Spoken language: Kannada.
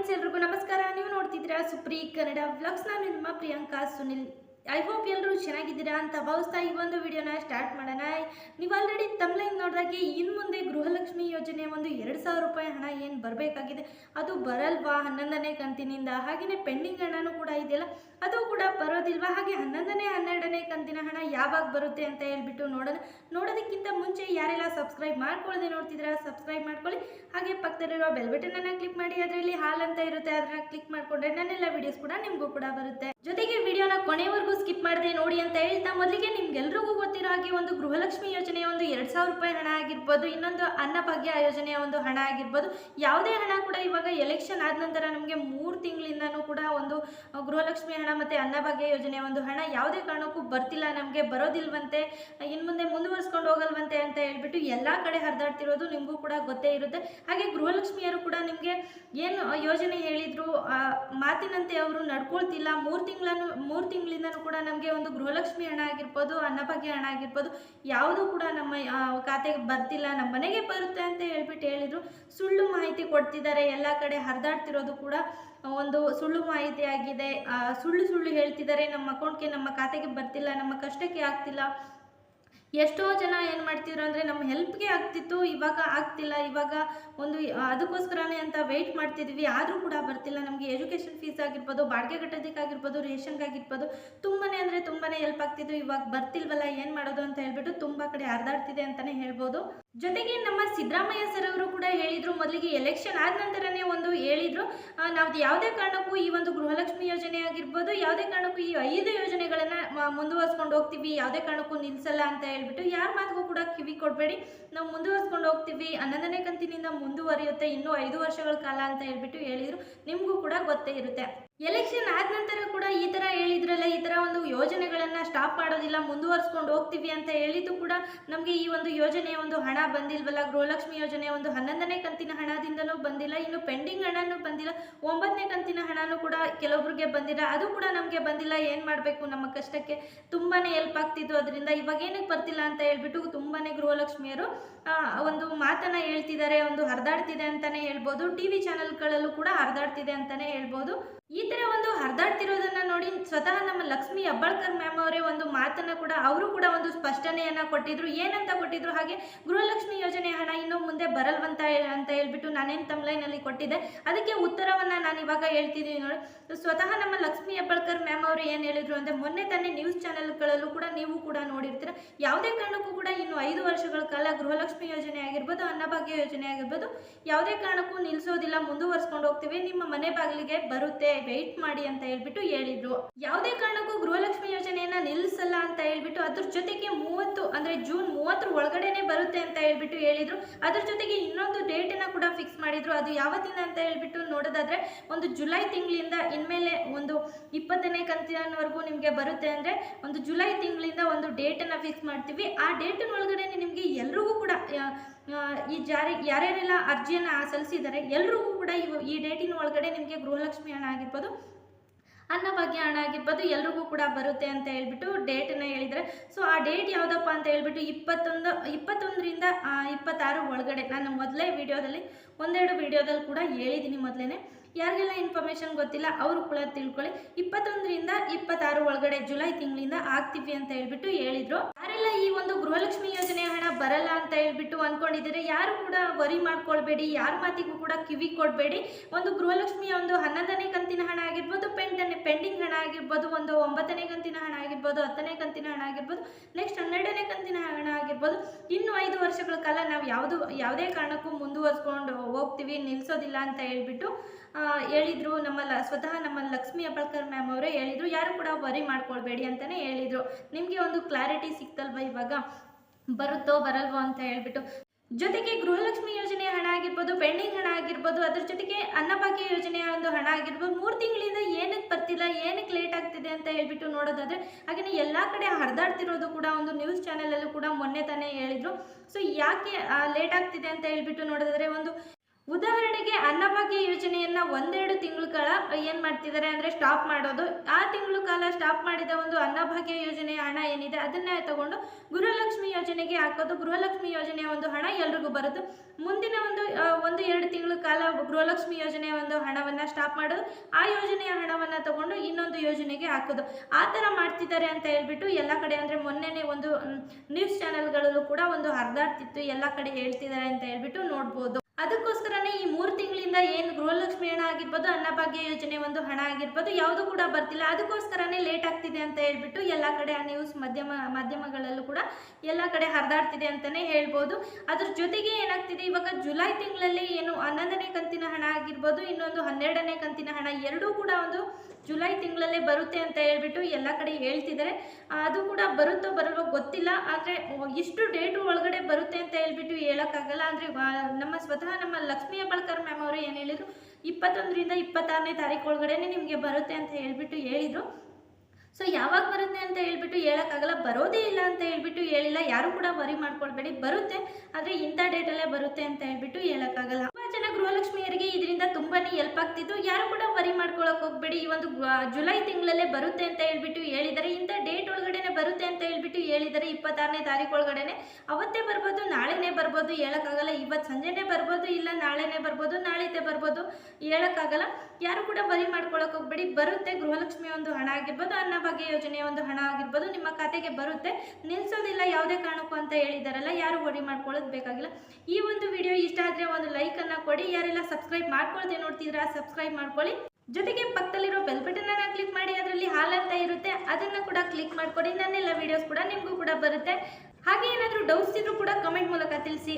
ಫ್ರೆಂಡ್ಸ್ ಎಲ್ರಿಗೂ ನಮಸ್ಕಾರ. ನೀವು ನೋಡ್ತಿದ್ದೀರಾ ಸುಪ್ರೀ ಕನ್ನಡ ವ್ಲಾಗ್ಸ್ ನಾನು ನಿಮ್ಮ ಪ್ರಿಯಾಂಕಾ ಸುನಿಲ್. ಐ ಹೋಪ್ ಎಲ್ಲರೂ ಚೆನ್ನಾಗಿದ್ದೀರಾ ಅಂತ ಭಾವಿಸ್ತಾ ಈ ಒಂದು ವಿಡಿಯೋನ ಸ್ಟಾರ್ಟ್ ಮಾಡೋಣ. ನೀವು ಆಲ್ರೆಡಿ ತಮ್ಲೈನ್ ನೋಡಿದಾಗೆ ಇನ್ನು ಮುಂದೆ ಗೃಹಲಕ್ಷ್ಮಿ ಯೋಜನೆ ಒಂದು ಎರಡು ಸಾವಿರ ರೂಪಾಯಿ ಹಣ ಏನು ಬರಬೇಕಾಗಿದೆ, ಅದು ಬರಲ್ವಾ? ಹನ್ನೊಂದನೇ ಕಂತಿನಿಂದ. ಹಾಗೆಯೇ ಪೆಂಡಿಂಗ್ ಹಣನೂ ಕೂಡ ಇದೆಯಲ್ಲ, ಅದು ಕೂಡ ಬರೋದಿಲ್ವಾ? ಹಾಗೆ ಹನ್ನೊಂದನೇ, ಹನ್ನೆರಡನೇ ಕಂತಿನ ಹಣ ಯಾವಾಗ ಬರುತ್ತೆ ಅಂತ ಹೇಳ್ಬಿಟ್ಟು ನೋಡೋಣ. ನೋಡೋದಕ್ಕಿಂತ ಮುಂಚೆ ಯಾರೆಲ್ಲ ಸಬ್ಸ್ಕ್ರೈಬ್ ಮಾಡ್ಕೊಳ್ಳದೆ ನೋಡ್ತಿದ್ದೀರಾ ಸಬ್ಸ್ಕ್ರೈಬ್ ಮಾಡ್ಕೊಳ್ಳಿ. ಹಾಗೆ ಪಕ್ಕದಲ್ಲಿರುವ ಬೆಲ್ ಬಟನ್ ಅನ್ನ ಕ್ಲಿಕ್ ಮಾಡಿ, ಅದರಲ್ಲಿ ಹಾಲ್ ಅಂತ ಇರುತ್ತೆ ಅದನ್ನ ಕ್ಲಿಕ್ ಮಾಡಿಕೊಂಡ್ರೆ ನನ್ನೆಲ್ಲ ವಿಡಿಯೋಸ್ ಕೂಡ ನಿಮಗೂ ಕೂಡ ಬರುತ್ತೆ. ಜೊತೆಗೆ ವಿಡಿಯೋನ ಕೊನೆವರೆಗೂ ಸ್ಕಿಪ್ ಮಾಡಿದೆ ನೋಡಿ ಅಂತ ಹೇಳ್ತಾ ಮೊದಲಿಗೆ ನಿಮ್ಗೆಲ್ರಿಗೂ ಹಾಗೆ ಒಂದು ಗೃಹಲಕ್ಷ್ಮಿ ಯೋಜನೆಯ ಒಂದು ಎರಡ್ ಸಾವಿರ ರೂಪಾಯಿ ಹಣ ಆಗಿರ್ಬೋದು, ಇನ್ನೊಂದು ಅನ್ನಭಾಗ್ಯ ಯೋಜನೆಯ ಒಂದು ಹಣ ಆಗಿರ್ಬೋದು, ಯಾವುದೇ ಹಣ ಕೂಡ ಇವಾಗ ಎಲೆಕ್ಷನ್ ಆದ ನಂತರ ನಮಗೆ ಮೂರು ತಿಂಗಳಿಂದನೂ ಕೂಡ ಒಂದು ಗೃಹಲಕ್ಷ್ಮಿ ಹಣ ಮತ್ತೆ ಅನ್ನಭಾಗ್ಯ ಯೋಜನೆಯ ಒಂದು ಹಣ ಯಾವುದೇ ಕಾರಣಕ್ಕೂ ಬರ್ತಿಲ್ಲ, ನಮಗೆ ಬರೋದಿಲ್ವಂತೆ ಇನ್ನು ಮುಂದೆ ಮುಂದುವರಿಸ್ಕೊಂಡು ಹೋಗಲ್ವಂತೆ ಅಂತ ಹೇಳ್ಬಿಟ್ಟು ಎಲ್ಲ ಕಡೆ ಹರಿದಾಡ್ತಿರೋದು ನಿಮಗೂ ಕೂಡ ಗೊತ್ತೇ ಇರುತ್ತೆ. ಹಾಗೆ ಗೃಹಲಕ್ಷ್ಮಿಯರು ಕೂಡ ನಿಮಗೆ ಏನು ಯೋಜನೆ ಹೇಳಿದ್ರು ಮಾತಿನಂತೆ ಅವರು ನಡ್ಕೊಳ್ತಿಲ್ಲ, ಮೂರು ತಿಂಗಳನ್ನು, ಮೂರು ತಿಂಗಳಿಂದನೂ ಕೂಡ ನಮಗೆ ಒಂದು ಗೃಹಲಕ್ಷ್ಮಿ ಹಣ ಆಗಿರ್ಬೋದು, ಅನ್ನಭಾಗ್ಯ ಹಣ ಆಗಿರ್ಬೋದು ಯಾವುದೂ ಕೂಡ ನಮ್ಮ ಖಾತೆಗೆ ಬರ್ತಿಲ್ಲ, ನಮ್ಮ ಮನೆಗೆ ಬರುತ್ತೆ ಅಂತ ಹೇಳ್ಬಿಟ್ಟು ಹೇಳಿದ್ರು. ಸುಳ್ಳು ಮಾಹಿತಿ ಕೊಡ್ತಿದ್ದಾರೆ, ಎಲ್ಲ ಕಡೆ ಹರಿದಾಡ್ತಿರೋದು ಕೂಡ ಒಂದು ಸುಳ್ಳು ಮಾಹಿತಿ ಆಗಿದೆ. ಸುಳ್ಳು ಸುಳ್ಳು ಹೇಳ್ತಿದ್ದಾರೆ. ನಮ್ಮ ಅಕೌಂಟ್ಗೆ ನಮ್ಮ ಖಾತೆಗೆ ಬರ್ತಿಲ್ಲ, ನಮ್ಮ ಕಷ್ಟಕ್ಕೆ ಆಗ್ತಿಲ್ಲ. ಎಷ್ಟೋ ಜನ ಏನು ಮಾಡ್ತಿದ್ರು ಅಂದರೆ ನಮ್ಮ ಹೆಲ್ಪ್ಗೆ ಆಗ್ತಿತ್ತು, ಇವಾಗ ಆಗ್ತಿಲ್ಲ, ಇವಾಗ ಒಂದು ಅದಕ್ಕೋಸ್ಕರನೇ ಅಂತ ವೆಯ್ಟ್ ಮಾಡ್ತಿದ್ವಿ, ಆದರೂ ಕೂಡ ಬರ್ತಿಲ್ಲ. ನಮಗೆ ಎಜುಕೇಷನ್ ಫೀಸ್ ಆಗಿರ್ಬೋದು, ಬಾಡಿಗೆ ಕಟ್ಟೋದಕ್ಕಾಗಿರ್ಬೋದು ರೇಷನ್ಗಾಗಿರ್ಬೋದು ತುಂಬಾ ಅಂದರೆ ತುಂಬಾ ಹೆಲ್ಪ್ ಆಗ್ತಿತ್ತು. ಇವಾಗ ಬರ್ತಿಲ್ವಲ್ಲ, ಏನು ಮಾಡೋದು ಅಂತ ಹೇಳ್ಬಿಟ್ಟು ತುಂಬ ಕಡೆ ಹರಿದಾಡ್ತಿದೆ ಅಂತಲೇ ಹೇಳ್ಬೋದು. ಜೊತೆಗೆ ನಮ್ಮ ಸಿದ್ದರಾಮಯ್ಯ ಸರ್ ಅವರು ಕೂಡ ಹೇಳಿದ್ರು, ಮೊದಲಿಗೆ ಎಲೆಕ್ಷನ್ ಆದ ನಂತರನೇ ಒಂದು ಹೇಳಿದ್ರು. ನಾವು ಯಾವುದೇ ಕಾರಣಕ್ಕೂ ಈ ಒಂದು ಗೃಹಲಕ್ಷ್ಮಿ ಯೋಜನೆ ಆಗಿರ್ಬೋದು, ಯಾವುದೇ ಕಾರಣಕ್ಕೂ ಈ ಐದು ಯೋಜನೆಗಳನ್ನು ಮುಂದುವರ್ಸ್ಕೊಂಡು ಹೋಗ್ತೀವಿ, ಯಾವುದೇ ಕಾರಣಕ್ಕೂ ನಿಲ್ಲಿಸಲ್ಲ ಅಂತ ಹೇಳ್ಬಿಟ್ಟು ಯಾರ ಮಾತಿಗೂ ಕೂಡ ಕಿವಿ ಕೊಡಬೇಡಿ. ನಾವು ಮುಂದುವರ್ಸ್ಕೊಂಡು ಹೋಗ್ತೀವಿ ಹನ್ನೊಂದನೇ ಕಂತಿನಿಂದ ಮುಂದುವರಿಯುತ್ತೆ, ಇನ್ನೂ ಐದು ವರ್ಷಗಳ ಕಾಲ ಅಂತ ಹೇಳ್ಬಿಟ್ಟು ಹೇಳಿದರು. ನಿಮಗೂ ಕೂಡ ಗೊತ್ತೇ ಇರುತ್ತೆ. ಎಲೆಕ್ಷನ್ ಆದ ನಂತರ ಕೂಡ ಈ ಥರ ಹೇಳಿದ್ರಲ್ಲ, ಈ ಥರ ಒಂದು ಯೋಜನೆಗಳನ್ನು ಸ್ಟಾಪ್ ಮಾಡೋದಿಲ್ಲ, ಮುಂದುವರಿಸ್ಕೊಂಡು ಹೋಗ್ತೀವಿ ಅಂತ ಹೇಳಿದ್ದು ಕೂಡ ನಮಗೆ ಈ ಒಂದು ಯೋಜನೆಯ ಒಂದು ಹಣ ಬಂದಿಲ್ವಲ್ಲ? ಗೃಹಲಕ್ಷ್ಮಿ ಯೋಜನೆ ಒಂದು ಹನ್ನೊಂದನೇ ಕಂತಿನ ಹಣದಿಂದಲೂ ಬಂದಿಲ್ಲ, ಇನ್ನು ಪೆಂಡಿಂಗ್ ಹಣನೂ ಬಂದಿಲ್ಲ. ಒಂಬತ್ತನೇ ಕಂತಿನ ಹಣನೂ ಕೂಡ ಕೆಲವೊಬ್ಬರಿಗೆ ಬಂದಿಲ್ಲ. ಅದು ಕೂಡ ನಮಗೆ ಬಂದಿಲ್ಲ, ಏನು ಮಾಡಬೇಕು? ನಮ್ಮ ಕಷ್ಟಕ್ಕೆ ತುಂಬಾ ಹೆಲ್ಪ್ ಆಗ್ತಿತ್ತು. ಅದರಿಂದ ಇವಾಗ ಏನಕ್ಕೆ ಬರ್ತಿಲ್ಲ ಅಂತ ಹೇಳ್ಬಿಟ್ಟು ತುಂಬಾ ಗೃಹಲಕ್ಷ್ಮಿಯರು ಒಂದು ಮಾತನ್ನ ಹೇಳ್ತಿದ್ದಾರೆ, ಒಂದು ಹರಿದಾಡ್ತಿದೆ ಅಂತಾನೆ ಹೇಳ್ಬೋದು. ಟಿ ವಿ ಚಾನೆಲ್ಗಳಲ್ಲೂ ಕೂಡ ಹರಿದಾಡ್ತಿದೆ ಅಂತಾನೆ ಹೇಳ್ಬೋದು. ಈ ಥರ ಒಂದು ಹರಿದಾಡ್ತಿರೋದನ್ನ ನೋಡಿ ಸ್ವತಃ ನಮ್ಮ ಲಕ್ಷ್ಮಿ ಅಬ್ಬಾಳ್ಕರ್ ಮ್ಯಾಮ್ ಅವರೇ ಒಂದು ಮಾತನ್ನ ಕೂಡ ಅವರು ಕೂಡ ಒಂದು ಸ್ಪಷ್ಟನೆಯನ್ನ ಕೊಟ್ಟಿದ್ರು. ಏನಂತ ಕೊಟ್ಟಿದ್ರು? ಹಾಗೆ ಗೃಹಲಕ್ಷ್ಮಿ ಯೋಜನೆ ಹಣ ಇನ್ನು ಮುಂದೆ ಬರಲ್ವಂತ ಅಂತ ಹೇಳ್ಬಿಟ್ಟು ನಾನೇನು ತಮ್ಲೈನಲ್ಲಿ ಕೊಟ್ಟಿದ್ದೆ. ಅದಕ್ಕೆ ಉತ್ತರವನ್ನ ನಾನು ಇವಾಗ ಹೇಳ್ತಿದ್ದೀನಿ ನೋಡಿ. ಸ್ವತಃ ನಮ್ಮ ಲಕ್ಷ್ಮಿ ಅಬ್ಬಾಳ್ಕರ್ ಮ್ಯಾಮ್ ಅವರು ಏನು ಹೇಳಿದ್ರು ಅಂದರೆ, ಮೊನ್ನೆ ತಾನೇ ನ್ಯೂಸ್ ಚಾನೆಲ್ಗಳಲ್ಲೂ ಕೂಡ ನೀವು ಕೂಡ ನೋಡಿರ್ತೀರ. ಯಾವುದೇ ಕಾರಣಕ್ಕೂ ಕೂಡ ಇನ್ನು ಐದು ವರ್ಷಗಳ ಕಾಲ ಗೃಹಲಕ್ಷ್ಮಿ ಯೋಜನೆ ಆಗಿರ್ಬೋದು, ಅನ್ನಭಾಗ್ಯ ಯೋಜನೆ ಆಗಿರ್ಬೋದು, ಯಾವುದೇ ಕಾರಣಕ್ಕೂ ನಿಲ್ಲಿಸೋದಿಲ್ಲ ಮುಂದುವರ್ಸ್ಕೊಂಡು ಹೋಗ್ತೀವಿ. ನಿಮ್ಮ ಮನೆ ಬಾಗಿಲಿಗೆ ಬರುತ್ತೆ. ವೆಯ್ಟ್ ಮಾಡಿ ಅಂತ ಹೇಳ್ಬಿಟ್ಟು ಹೇಳಿದ್ರು. ಯಾವುದೇ ಕಾರಣಕ್ಕೂ ಗೃಹಲಕ್ಷ್ಮಿ ಯೋಜನೆಯನ್ನ ನಿಲ್ಲಿಸಲ್ಲ ಅಂತ ಹೇಳ್ಬಿಟ್ಟು ಅದ್ರ ಜೊತೆಗೆ ಮೂವತ್ತು ಅಂದ್ರೆ ಜೂನ್ ಮೂವತ್ತರ ಒಳಗಡೆನೆ ಬರುತ್ತೆ ಅಂತ ಹೇಳ್ಬಿಟ್ಟು ಹೇಳಿದ್ರು. ಅದ್ರ ಜೊತೆಗೆ ಇನ್ನೊಂದು ಡೇಟ್ ಅನ್ನ ಕೂಡ ಫಿಕ್ಸ್ ಮಾಡಿದ್ರು. ಅದು ಯಾವತ್ತಿನ ಅಂತ ಹೇಳ್ಬಿಟ್ಟು ನೋಡೋದಾದ್ರೆ ಒಂದು ಜುಲೈ ತಿಂಗಳಿಂದ ಇನ್ಮೇಲೆ ಒಂದು ಇಪ್ಪತ್ತನೇ ಕಂತಿನವರೆಗೂ ನಿಮಗೆ ಬರುತ್ತೆ ಅಂದ್ರೆ ಒಂದು ಜುಲೈ ತಿಂಗಳಿಂದ ಒಂದು ಡೇಟ್ ಅನ್ನ ಫಿಕ್ಸ್ ಮಾಡ್ತೀವಿ. ಆ ಡೇಟಿನ ಒಳಗಡೆ ನಿಮಗೆ ಎಲ್ರಿಗೂ ಕೂಡ ಈ ಜಾರಿ, ಯಾರ್ಯಾರೆಲ್ಲ ಅರ್ಜಿಯನ್ನು ಸಲ್ಲಿಸಿದ್ದಾರೆ, ಎಲ್ರಿಗೂ ಕೂಡ ಈ ಡೇಟಿನ ಒಳಗಡೆ ನಿಮಗೆ ಗೃಹಲಕ್ಷ್ಮಿ ಹಣ ಆಗಿರ್ಬೋದು ಅನ್ನಭಾಗ್ಯ ಹಣ ಆಗಿರ್ಬೋದು, ಎಲ್ರಿಗೂ ಕೂಡ ಬರುತ್ತೆ ಅಂತ ಹೇಳ್ಬಿಟ್ಟು ಡೇಟನ್ನು ಹೇಳಿದರೆ ಸೊ ಆ ಡೇಟ್ ಯಾವುದಪ್ಪ ಅಂತ ಹೇಳ್ಬಿಟ್ಟು ಇಪ್ಪತ್ತೊಂದು, ಇಪ್ಪತ್ತೊಂದರಿಂದ ಇಪ್ಪತ್ತಾರು ಒಳಗಡೆ, ನಾನು ಮೊದಲೇ ವಿಡಿಯೋದಲ್ಲಿ, ಒಂದೆರಡು ವಿಡಿಯೋದಲ್ಲಿ ಕೂಡ ಹೇಳಿದ್ದೀನಿ ಮೊದಲೇ ಯಾರಿಗೆಲ್ಲ ಇನ್ಫಾರ್ಮೇಷನ್ ಗೊತ್ತಿಲ್ಲ, ಅವರು ಕೂಡ ತಿಳ್ಕೊಳ್ಳಿ. ಇಪ್ಪತ್ತೊಂದರಿಂದ ಇಪ್ಪತ್ತಾರು ಒಳಗಡೆ ಜುಲೈ ತಿಂಗಳಿಂದ ಆಗ್ತೀವಿ ಅಂತ ಹೇಳ್ಬಿಟ್ಟು ಹೇಳಿದ್ರು. ಯಾರೆಲ್ಲ ಈ ಒಂದು ಗೃಹಲಕ್ಷ್ಮಿ ಯೋಜನೆ ಹಣ ಬರಲ್ಲ ಅಂತ ಹೇಳ್ಬಿಟ್ಟು ಅನ್ಕೊಂಡಿದ್ದೀರಿ. ಯಾರು ಕೂಡ ವರಿ ಮಾಡ್ಕೊಳ್ಬೇಡಿ, ಯಾರ ಮಾತಿಗೂ ಕೂಡ ಕಿವಿ ಕೊಡಬೇಡಿ. ಒಂದು ಗೃಹಲಕ್ಷ್ಮಿಯ ಒಂದು ಹನ್ನೊಂದನೇ ಕಂತಿನ ಹಣ ಆಗಿರ್ಬೋದು ಪೆಂಡನೆ ಪೆಂಡಿಂಗ್ ಹಣ ಆಗಿರ್ಬೋದು, ಒಂದು ಒಂಬತ್ತನೇ ಕಂತಿನ ಹಣ ಆಗಿರ್ಬೋದು, ಹತ್ತನೇ ಕಂತಿನ ಹಣ ಆಗಿರ್ಬೋದು ನೆಕ್ಸ್ಟ್ ಹನ್ನೆರಡನೇ ಕಂತಿನ ಹಣ ಆಗಿರ್ಬೋದು. ಇನ್ನು ಐದು ವರ್ಷಗಳ ಕಾಲ ನಾವು ಯಾವುದು, ಯಾವುದೇ ಕಾರಣಕ್ಕೂ ಮುಂದುವರ್ಸ್ಕೊಂಡು ಹೋಗ್ತೀವಿ ನಿಲ್ಲಿಸೋದಿಲ್ಲ ಅಂತ ಹೇಳ್ಬಿಟ್ಟು ಹೇಳಿದ್ರು ನಮ್ಮ ಸ್ವತಃ ನಮ್ಮ ಲಕ್ಷ್ಮಿ ಅಬಳ್ಕರ್ ಮ್ಯಾಮ್ ಅವರೇ ಹೇಳಿದ್ರು. ಯಾರು ಕೂಡ ವರಿ ಮಾಡ್ಕೊಳ್ಬೇಡಿ ಅಂತಲೇ ಹೇಳಿದರು. ನಿಮಗೆ ಒಂದು ಕ್ಲಾರಿಟಿ ಸಿಕ್ತಲ್ವಾ ಇವಾಗ ಬರುತ್ತೋ ಬರಲ್ವೋ ಅಂತ ಹೇಳ್ಬಿಟ್ಟು, ಜೊತೆಗೆ ಗೃಹಲಕ್ಷ್ಮಿ ಯೋಜನೆ ಹಣ ಆಗಿರ್ಬೋದು, ಪೆಂಡಿಂಗ್ ಹಣ ಆಗಿರ್ಬೋದು, ಅದ್ರ ಜೊತೆಗೆ ಅನ್ನಭಾಗ್ಯ ಯೋಜನೆಯ ಒಂದು ಹಣ ಆಗಿರ್ಬೋದು, ಮೂರು ತಿಂಗಳಿಂದ ಏನಕ್ಕೆ ಬರ್ತಿಲ್ಲ, ಏನಕ್ಕೆ ಲೇಟ್ ಆಗ್ತಿದೆ ಅಂತ ಹೇಳ್ಬಿಟ್ಟು ನೋಡೋದಾದ್ರೆ ಹಾಗೆಯೇ ಎಲ್ಲ ಕಡೆ ಹರಿದಾಡ್ತಿರೋದು ಕೂಡ ಒಂದು ನ್ಯೂಸ್ ಚಾನೆಲಲ್ಲೂ ಕೂಡ ಮೊನ್ನೆ ತಾನೇ ಹೇಳಿದ್ರು. ಸೊ ಯಾಕೆ ಲೇಟ್ ಆಗ್ತಿದೆ ಅಂತ ಹೇಳ್ಬಿಟ್ಟು ನೋಡೋದಾದ್ರೆ ಒಂದು ಉದಾಹರಣೆಗೆ ಅನ್ನಭಾಗ್ಯ ಯೋಜನೆಯನ್ನ ಒಂದೆರಡು ತಿಂಗಳುಗಳ ಏನು ಮಾಡ್ತಿದ್ದಾರೆ ಅಂದರೆ ಸ್ಟಾಪ್ ಮಾಡೋದು. ಆ ತಿಂಗಳು ಕಾಲ ಸ್ಟಾಪ್ ಮಾಡಿದ ಒಂದು ಅನ್ನಭಾಗ್ಯ ಯೋಜನೆಯ ಹಣ ಏನಿದೆ, ಅದನ್ನೇ ತಗೊಂಡು ಗೃಹಲಕ್ಷ್ಮಿ ಯೋಜನೆಗೆ ಹಾಕೋದು. ಗೃಹಲಕ್ಷ್ಮಿ ಯೋಜನೆಯ ಒಂದು ಹಣ ಎಲ್ರಿಗೂ ಬರುತ್ತೆ. ಮುಂದಿನ ಒಂದು ಒಂದು ಎರಡು ತಿಂಗಳ ಕಾಲ ಗೃಹಲಕ್ಷ್ಮಿ ಯೋಜನೆಯ ಒಂದು ಹಣವನ್ನ ಸ್ಟಾಪ್ ಮಾಡೋದು, ಆ ಯೋಜನೆಯ ಹಣವನ್ನ ತಗೊಂಡು ಇನ್ನೊಂದು ಯೋಜನೆಗೆ ಹಾಕೋದು. ಆ ಥರ ಮಾಡ್ತಿದ್ದಾರೆ ಅಂತ ಹೇಳ್ಬಿಟ್ಟು ಎಲ್ಲ ಕಡೆ ಅಂದ್ರೆ ಮೊನ್ನೆನೇ ಒಂದು ನ್ಯೂಸ್ ಚಾನೆಲ್ಗಳಲ್ಲೂ ಕೂಡ ಒಂದು ಹರಿದಾಡ್ತಿತ್ತು. ಎಲ್ಲ ಕಡೆ ಹೇಳ್ತಿದ್ದಾರೆ ಅಂತ ಹೇಳ್ಬಿಟ್ಟು ನೋಡ್ಬೋದು. ಅದಕ್ಕೋಸ್ಕರನೇ ಈ ಮೂರು ತಿಂಗಳಿಂದ ಏನು ಗೃಹಲಕ್ಷ್ಮಿ ಹಣ ಆಗಿರ್ಬೋದು, ಅನ್ನಭಾಗ್ಯ ಯೋಜನೆ ಒಂದು ಹಣ ಆಗಿರ್ಬೋದು, ಯಾವುದು ಕೂಡ ಬರ್ತಿಲ್ಲ. ಅದಕ್ಕೋಸ್ಕರನೇ ಲೇಟ್ ಆಗ್ತಿದೆ ಅಂತ ಹೇಳ್ಬಿಟ್ಟು ಎಲ್ಲ ಕಡೆ ಆ ನ್ಯೂಸ್ ಮಾಧ್ಯಮ, ಮಾಧ್ಯಮಗಳಲ್ಲೂ ಕೂಡ ಎಲ್ಲ ಕಡೆ ಹರಿದಾಡ್ತಿದೆ ಅಂತಲೇ ಹೇಳ್ಬೋದು. ಅದ್ರ ಜೊತೆಗೆ ಏನಾಗ್ತಿದೆ? ಇವಾಗ ಜುಲೈ ತಿಂಗಳಲ್ಲಿ ಏನು ಹನ್ನೊಂದನೇ ಕಂತಿನ ಹಣ ಆಗಿರ್ಬೋದು, ಇನ್ನೊಂದು ಹನ್ನೆರಡನೇ ಕಂತಿನ ಹಣ ಎರಡೂ ಕೂಡ ಒಂದು ಜುಲೈ ತಿಂಗಳಲ್ಲೇ ಬರುತ್ತೆ ಅಂತ ಹೇಳ್ಬಿಟ್ಟು ಎಲ್ಲ ಕಡೆ ಹೇಳ್ತಿದ್ದಾರೆ. ಅದು ಕೂಡ ಬರುತ್ತೋ ಬರಲ್ವೋ ಗೊತ್ತಿಲ್ಲ, ಆದರೆ ಇಷ್ಟು ಡೇಟು ಒಳಗಡೆ ಬರುತ್ತೆ ಅಂತ ಹೇಳ್ಬಿಟ್ಟು ಹೇಳೋಕ್ಕಾಗಲ್ಲ. ಅಂದರೆ ನಮ್ಮ ಸ್ವತಃ ನಮ್ಮ ಲಕ್ಷ್ಮೀ ಹೆಬ್ಬಾಳ್ಕರ್ ಮ್ಯಾಮ್ ಅವರು ಏನು ಹೇಳಿದರು? ಇಪ್ಪತ್ತೊಂದರಿಂದ ಇಪ್ಪತ್ತಾರನೇ ತಾರೀಕು ಒಳಗಡೆ ನಿಮಗೆ ಬರುತ್ತೆ ಅಂತ ಹೇಳ್ಬಿಟ್ಟು ಹೇಳಿದರು. ಸೊ ಯಾವಾಗ ಬರುತ್ತೆ ಅಂತ ಹೇಳ್ಬಿಟ್ಟು ಹೇಳೋಕ್ಕಾಗಲ್ಲ. ಬರೋದೇ ಇಲ್ಲ ಅಂತ ಹೇಳ್ಬಿಟ್ಟು ಹೇಳಿಲ್ಲ. ಯಾರು ಕೂಡ ವರಿ ಮಾಡ್ಕೊಳ್ಬೇಡಿ. ಬರುತ್ತೆ. ಆದರೆ ಇಂಥ ಡೇಟಲ್ಲೇ ಬರುತ್ತೆ ಅಂತ ಹೇಳ್ಬಿಟ್ಟು ಹೇಳೋಕ್ಕಾಗಲ್ಲ. ಗೃಹಲಕ್ಷ್ಮಿಯರಿಗೆ ಇದರಿಂದ ತುಂಬಾ ಹೆಲ್ಪ್ ಆಗ್ತಿತ್ತು. ಯಾರು ಕೂಡ ವರಿ ಮಾಡ್ಕೊಳಕ್ ಹೋಗ್ಬೇಡಿ. ಈ ಒಂದು ಜುಲೈ ತಿಂಗಳಲ್ಲೇ ಬರುತ್ತೆ ಅಂತ ಹೇಳ್ಬಿಟ್ಟು ಹೇಳಿದ್ದಾರೆ. ಇಂಥ ಡೇಟ್ ಒಳಗಡೆನೆ ಬರುತ್ತೆ ಅಂತ ಹೇಳ್ಬಿಟ್ಟು ಹೇಳಿದ್ದಾರೆ. ಇಪ್ಪತ್ತಾರನೇ ತಾರೀಕು ಒಳಗಡೆನೆ. ಅವತ್ತೇ ಬರ್ಬೋದು, ನಾಳೆನೇ ಬರ್ಬೋದು, ಹೇಳೋಕ್ಕಾಗಲ್ಲ. ಇವತ್ತು ಸಂಜೆನೇ ಬರ್ಬೋದು, ಇಲ್ಲ ನಾಳೆನೇ ಬರ್ಬೋದು ನಾಳೆದೇ ಬರ್ಬೋದು, ಹೇಳೋಕ್ಕಾಗಲ್ಲ. ಯಾರು ಕೂಡ ವರಿ ಮಾಡ್ಕೊಳಕ್ ಹೋಗ್ಬೇಡಿ. ಬರುತ್ತೆ, ಗೃಹಲಕ್ಷ್ಮಿ ಒಂದು ಹಣ ಆಗಿರ್ಬೋದು ಅನ್ನಭಾಗ್ಯ ಯೋಜನೆಯ ಒಂದು ಹಣ ಆಗಿರ್ಬೋದು, ನಿಮ್ಮ ಖಾತೆಗೆ ಬರುತ್ತೆ. ನಿಲ್ಸೋದಿಲ್ಲ, ಯಾವುದೇ ಕಾರಣಕ್ಕೂ ಅಂತ ಹೇಳಿದಾರಲ್ಲ ಯಾರು ವರಿ ಮಾಡ್ಕೊಳ್ಳೋದು ಬೇಕಾಗಿಲ್ಲ. ಈ ಒಂದು ವಿಡಿಯೋ ಇಷ್ಟ ಆದರೆ ಒಂದು ಲೈಕನ್ನು ಕೊಡಿ. ಯಾರೆಲ್ಲ ಸಬ್ಸ್ಕ್ರೈಬ್ ಮಾಡ್ಕೊಳ್ದೆ ನೋಡ್ತಿದ್ರಾ ಸಬ್ಸ್ಕ್ರೈಬ್ ಮಾಡ್ಕೊಳ್ಳಿ. ಜೊತೆಗೆ ಪಕ್ಕದಲ್ಲಿರೋ ಬೆಲ್ ಬಟನ್ ಅನ್ನ ಕ್ಲಿಕ್ ಮಾಡಿ, ಅದರಲ್ಲಿ ಹಾಲ್ ಅಂತ ಇರುತ್ತೆ. ಅದನ್ನ ಕೂಡ ಕ್ಲಿಕ್ ಮಾಡ್ಕೊಡಿ ನನ್ನೆಲ್ಲ ವಿಡಿಯೋಸ್ ಕೂಡ ನಿಮಗೂ ಕೂಡ ಬರುತ್ತೆ. ಹಾಗೆ ಏನಾದರೂ ಡೌಟ್ಸ್ ಇದ್ರೂ ಕೂಡ ಕಮೆಂಟ್ ಮೂಲಕ ತಿಳಿಸಿ.